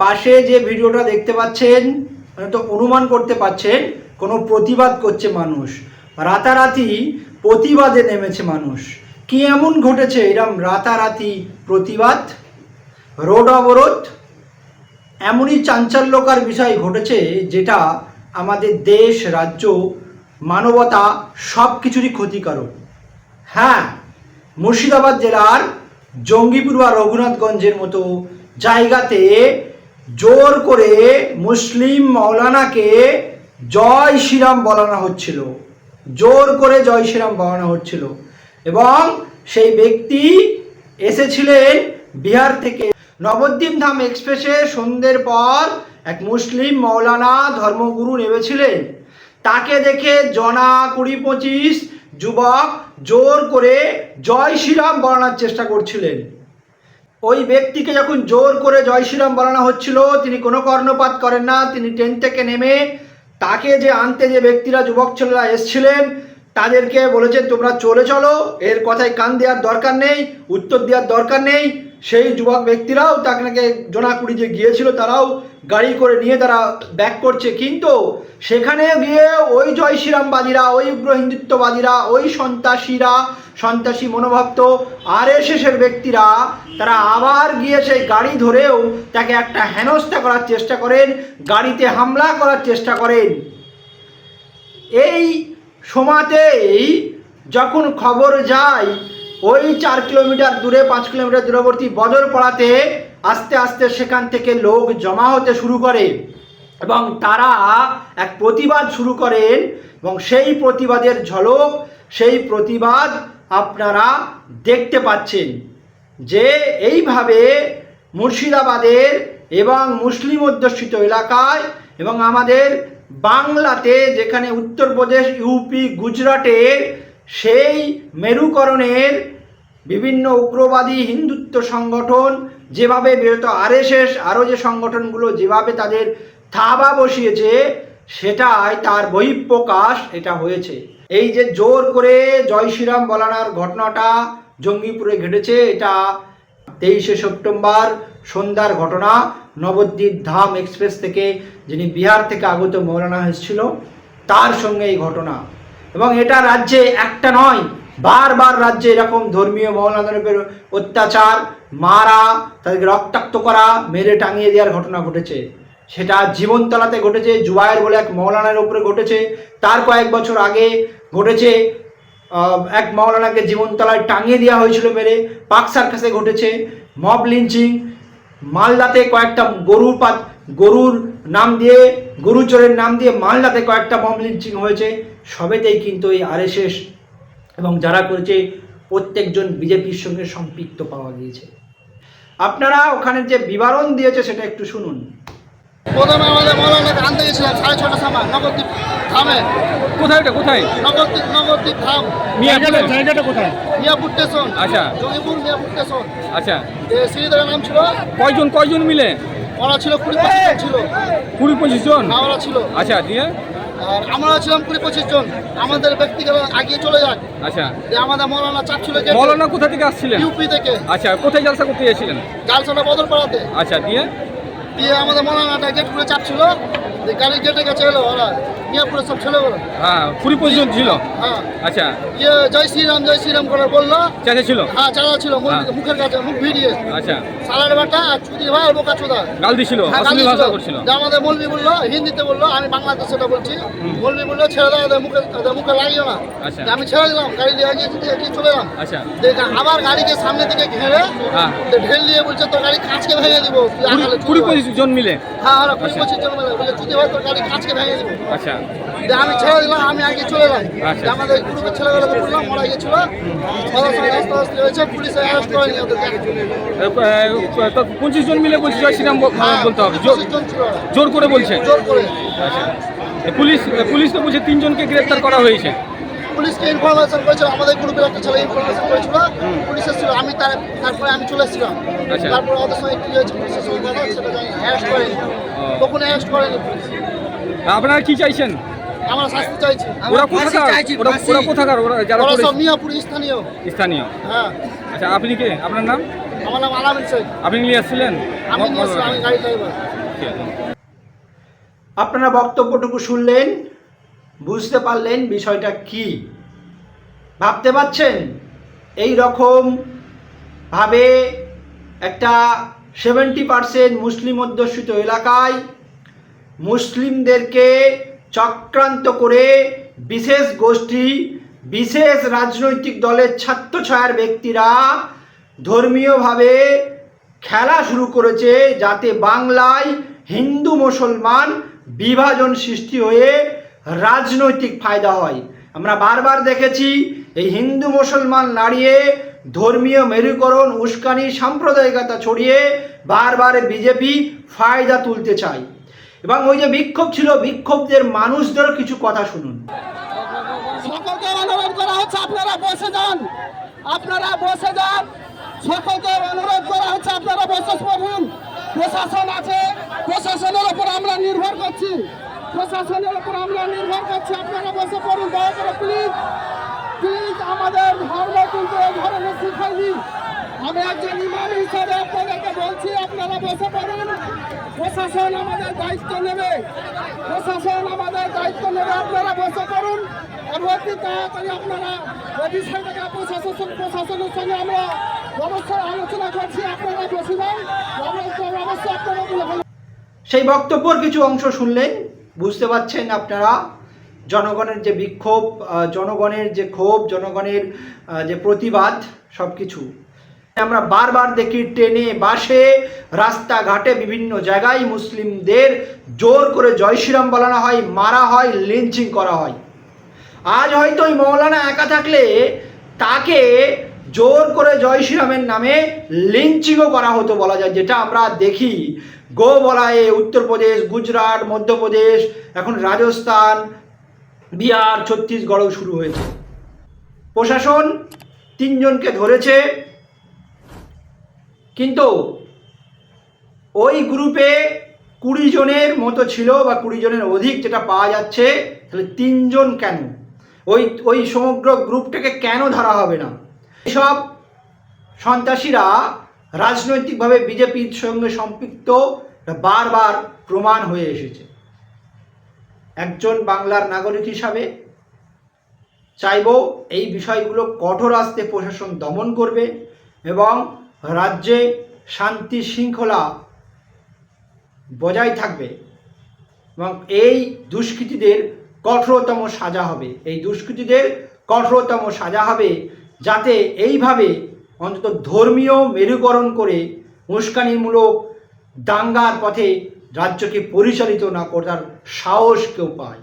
পাশে যে ভিডিওটা দেখতে পাচ্ছেন মানে তো অনুমান করতে পাচ্ছেন, কোনো প্রতিবাদ করছে মানুষ। রাতারাতি প্রতিবাদে নেমেছে মানুষ। কি এমন ঘটেছে? এরম রাতারাতি প্রতিবাদ, রোড অবরোধ, এমনই চাঞ্চল্যকর বিষয় ঘটেছে যেটা আমাদের দেশ, রাজ্য, মানবতা সব কিছুরই ক্ষতিকারক। হ্যাঁ মুর্শিদাবাদ জেলার জঙ্গিপুর বা রঘুনাথগঞ্জের মতো জায়গাতে জোর করে মুসলিম মৌলানাকে জয় শ্রীরাম বলানো হচ্ছিল। জোর করে জয় শ্রীরাম বলানো হচ্ছিল। এবং সেই ব্যক্তি এসেছিলেন বিহার থেকে। নবদ্বীপ ধাম এক্সপ্রেসে সন্ধ্যের পর এক মুসলিম মৌলানা ধর্মগুরু নেমেছিলেন। তাকে দেখে জনা কুড়ি পঁচিশ যুবক জোর করে জয় শ্রীরাম বলানোর চেষ্টা করছিলেন। ওই ব্যক্তিকে যখন জোর করে জয় শ্রীরাম বলানো হচ্ছিল, তিনি কোনো কর্ণপাত করেন না, তিনি ট্রেন থেকে নেমে তাকে যে আনতে যে ব্যক্তিরা যুবক ছেলেরা এসছিলেন, তাদেরকে বলেছেন, তোমরা চলে চলো, এর কথায় কান দেওয়ার দরকার নেই, উত্তর দেওয়ার দরকার নেই। সেই যুবক ব্যক্তিরাও তাকে নাকি জোনাকুড়ি যে গিয়েছিল, তারাও গাড়ি করে নিয়ে তারা ব্যাক করছে। কিন্তু সেখানে গিয়ে ওই জয় শ্রীরামবাদীরা, ওই উগ্র হিন্দুত্ববাদীরা, ওই সন্ত্রাসীরা সন্ত্রাসী আর এর ব্যক্তিরা, তারা আবার গিয়ে সেই গাড়ি ধরেও তাকে একটা হেনস্থা করার চেষ্টা করেন, গাড়িতে হামলা করার চেষ্টা করেন। এই সময়তেই যখন খবর যায়, ওই চার কিলোমিটার দূরে, পাঁচ কিলোমিটার দূরবর্তী বদরপাড়াতে আস্তে আস্তে সেখান থেকে লোক জমা হতে শুরু করে এবং তারা এক প্রতিবাদ শুরু করেন এবং সেই প্রতিবাদের ঝলক, সেই প্রতিবাদ আপনারা দেখতে পাচ্ছেন যে এইভাবে মুর্শিদাবাদের এবং মুসলিম অধ্যুষিত এলাকায় এবং আমাদের বাংলাতে যেখানে উত্তরপ্রদেশ ইউপি গুজরাটের সেই মেরুকরণের বিভিন্ন উগ্রবাদী হিন্দুত্ব সংগঠন যেভাবে বিরত আরএসএস, আরও যে সংগঠনগুলো যেভাবে তাদের থাবা বসিয়েছে, সেটাই তার বহিঃপ্রকাশ এটা হয়েছে। এই যে জোর করে জয় শ্রীরাম বলানোর ঘটনাটা জঙ্গিপুরে ঘটেছে, এটা তেইশে সেপ্টেম্বর সন্ধ্যার ঘটনা। নবদ্বীপ ধাম এক্সপ্রেস থেকে যিনি বিহার থেকে আগত মৌলানা এসেছিল, তার সঙ্গে এই ঘটনা। এবং এটা রাজ্যে একটা নয়, বারবার রাজ্যে এরকম ধর্মীয় মৌলানাদের অত্যাচার, মারা, তাদেরকে রক্তাক্ত করা, মেরে টাঙিয়ে দেওয়ার ঘটনা ঘটেছে। সেটা জীবনতলাতে ঘটেছে, জুবায়ের বলে এক মৌলানার উপরে ঘটেছে। তার কয়েক বছর আগে ঘটেছে এক মৌলানাকে জীবনতলায় টাঙিয়ে দেওয়া হয়েছিল মেরে পাকসার কাছে ঘটেছে, মব লিঞ্চিং, মালদাতে কয়েকটা গরুর পাত, গরুর নাম দিয়ে গরু চোরের নাম দিয়ে মালদাতে কয়েকটা মব লিঞ্চিং হয়েছে, সবেতেই কিন্তু এই আরএসএস এবং যারা করেছে, প্রত্যেকজন বিজেপির সঙ্গে সম্পৃক্ত পাওয়া গিয়েছে। আপনারা ওখানে যে বিবরণ দিয়েছে সেটা একটু শুনুন। প্রথমে আমাদের আনতে গেছিলাম সাড়ে ছটার সময় নবদ্বীপ ধামে। কোথায় ওটা? কোথায়? নবদ্বীপ নবদ্বীপ থাম মিয়াপুরে জায়গাটা কোথায়? মিয়াপুর স্টেশন। আচ্ছা। জঙ্গিপুর মিয়াপুর স্টেশন। আচ্ছা। সিঁড়িদারের নাম ছিল? কয়জন কয়জন মিলে? ওরা ছিল কুড়ি পঁচিশ জন ছিল। কুড়ি পঁচিশ জন? হ্যাঁ ওরা ছিল। আচ্ছা দিয়ে? আর আমরা ছিলাম কুড়ি পঁচিশ জন। আমাদের ব্যক্তিগত আগিয়ে চলে যাক। আচ্ছা। যে আমাদের মৌলানা চাপ ছিল যে মৌলানা কোথা থেকে আসছিলেন? ইউপি থেকে। আচ্ছা কোথায় জালসা করতে গেছিলেন? জালসাটা বদলপাড়াতে। আচ্ছা দিয়ে? দিয়ে আমাদের মৌলানাটা গেট খুলে চাপ ছিল যে গাড়ি গেটে গেছে এলো ওরা। মিয়াপুরের সব ছেলেগুলো হ্যাঁ কুড়ি পঁচিশ জন ছিল? হ্যাঁ। আচ্ছা। ইয়ে জয় শ্রীরাম জয় শ্রীরাম করে বলল। চাচা ছিল? হ্যাঁ চালা ছিল হ্যাঁ। মুখের কাছে মুখ ভিড়িয়ে আচ্ছা। সালার বাটা চুদি ভাই বোকা চোদা গাল দিছিল হ্যাঁ, অশ্লীল ভাষা করছিল। যে আমাদের মৌলবি বলল হিন্দিতে বলল আমি বাংলাতে সেটা বলছি। মৌলবি বলল ছেড়ে দাও ওদের মুখে ওদের মুখে লাগিও না। আচ্ছা। আমি ছেড়ে দিলাম গাড়ি দিয়ে এগিয়ে এগিয়ে চলে এলাম। আচ্ছা। আবার গাড়িকে সামনে থেকে ঘেরে হ্যাঁ। ঢেল দিয়ে বলছে তোর গাড়ি কাঁচকে ভেঙে দিব কুড়ি-। পঁচিশ জন মিলে? হ্যাঁ হ্যাঁ কুড়ি আচ্ছা। পঁচিশ জন মিলে। চুদি ভাই তোর গাড়ি ভেঙে দিব। আচ্ছা। আমি ছেড়ে দিলাম আমি আগে চলে আচ্ছা। আমাদের গ্রুপের ছেলেগুলোকে বললাম মারা গেছিল। ওদের হয়েছে পুলিশে অ্যারেস্ট করে নিয়ে তো পঁচিশ জন মিলে বলছে জয় শ্রীরাম হ্যাঁ, বলতে হবে। জোর- করে বলছে? জোর করে। পুলিশ এ, পুলিশ তো বলছে তিনজনকে গ্রেপ্তার করা হয়েছে। পুলিশকে ইনফরমেশন করেছিল আমাদের গ্রুপের একটা ছেলে ইনফরমেশন করেছিল। পুলিশ এসেছিল আমি তার তারপরে আমি চলে এসেছিলাম। আচ্ছা। তারপরে ওদের সঙ্গে কি হয়েছে পুলিশের সঙ্গে কথা সেটা জানি অ্যারেস্ট করেনি। তখন অ্যারেস্ট করেনি পুলিশ। আপনারা কি চাইছেন? আমরা শাস্তি চাইছি। ওরা কোথাকার? ওরা ওরা কোথাকার? ওরা যারা ওরা সব মিয়াপুর স্থানীয়। স্থানীয়। হ্যাঁ। আচ্ছা আপনি কে? আপনার নাম? আমার নাম আলামিন শেখ। আপনি নিয়ে আসছিলেন? আমি নিয়ে এসেছি, আমি গাড়ি ড্রাইভার আপনারা বক্তব্যটুকু শুনলেন। বুঝতে পারলেন বিষয়টা কি? ভাবতে পারছেন? এই রকম ভাবে একটা সেভেন্টি পার্সেন্ট মুসলিম অধ্যুষিত এলাকায় মুসলিমদেরকে চক্রান্ত করে বিশেষ গোষ্ঠী, বিশেষ রাজনৈতিক দলের ছাত্রছায়ার ব্যক্তিরা ধর্মীয়ভাবে খেলা শুরু করেছে যাতে বাংলায় হিন্দু মুসলমান বিভাজন সৃষ্টি হয়ে রাজনৈতিক ফায়দা হয়। আমরা বারবার দেখেছি, এই হিন্দু মুসলমান নাড়িয়ে ধর্মীয় মেরুকরণ, উস্কানি, সাম্প্রদায়িকতা ছড়িয়ে বারবার বিজেপি ফায়দা তুলতে চায়। এবং ওই যে বিক্ষোভ ছিল, বিক্ষোভদের মানুষদেরও কিছু কথা শুনুন। সকলকে অনুরোধ করা হচ্ছে, আপনারা বসে যান। আপনারা বসে যান। সকলকে অনুরোধ করা হচ্ছে, আপনারা বসে পড়ুন প্রশাসন আছে, প্রশাসনের উপর আমরা নির্ভর করছি। প্রশাসনের উপর আমরা নির্ভর করছি। আপনারা বসে পড়ুন, দয়া করে প্লিজ প্লিজ আমাদের ধর্ম কিন্তু এই ধরনের শিখাইনি আমি একজন ইমাম হিসাবে আপনাদেরকে বলছি, আপনারা বসে পড়ুন। প্রশাসন আমাদের দায়িত্ব নেবে। প্রশাসন আমাদের দায়িত্ব নেবে, আপনারা বসে অতি তাড়াতাড়ি আপনারা ওই বিষয়টাকে প্রশাসন, প্রশাসনের সঙ্গে আমরা অবশ্যই আলোচনা করছি। আপনারা বসে যান। অবশ্যই আপনারা সেই বক্তব্যর কিছু অংশ শুনলেন বুঝতে পারছেন আপনারা? জনগণের যে বিক্ষোভ জনগণের যে ক্ষোভ, জনগণের যে প্রতিবাদ সব কিছু আমরা বারবার দেখি ট্রেনে, বাসে, রাস্তাঘাটে বিভিন্ন জায়গায় মুসলিমদের জোর করে জয় শ্রীরাম বলানো হয়, মারা হয় লিঞ্চিং করা হয়। আজ হয়তো ওই মৌলানা একা থাকলে তাকে জোর করে জয় শ্রীরামের নামে লিঞ্চিংও করা হতো বলা যায়। যেটা আমরা দেখি গো বলায়ে উত্তরপ্রদেশ গুজরাট মধ্যপ্রদেশ এখন রাজস্থান, বিহার, ছত্তিশগড়েও শুরু হয়েছে। প্রশাসন তিনজনকে ধরেছে, কিন্তু ওই গ্রুপে কুড়ি জনের মতো ছিল বা কুড়ি জনের অধিক যেটা পাওয়া যাচ্ছে, তাহলে তিনজন কেন? ওই ওই সমগ্র গ্রুপটাকে কেন ধরা হবে না? এসব সন্ত্রাসীরা রাজনৈতিকভাবে বিজেপির সঙ্গে সম্পৃক্ত বারবার প্রমাণ হয়ে এসেছে। একজন বাংলার নাগরিক হিসাবে চাইব এই বিষয়গুলো কঠোর আস্তে প্রশাসন দমন করবে এবং রাজ্যে শান্তি শৃঙ্খলা বজায় থাকবে এবং এই দুষ্কৃতীদের কঠোরতম সাজা হবে। এই দুষ্কৃতীদের কঠোরতম সাজা হবে যাতে এইভাবে অন্তত ধর্মীয় মেরুকরণ করে উস্কানিমূলক দাঙ্গার পথে রাজ্যকে পরিচালিত না করার সাহস কেউ পায়।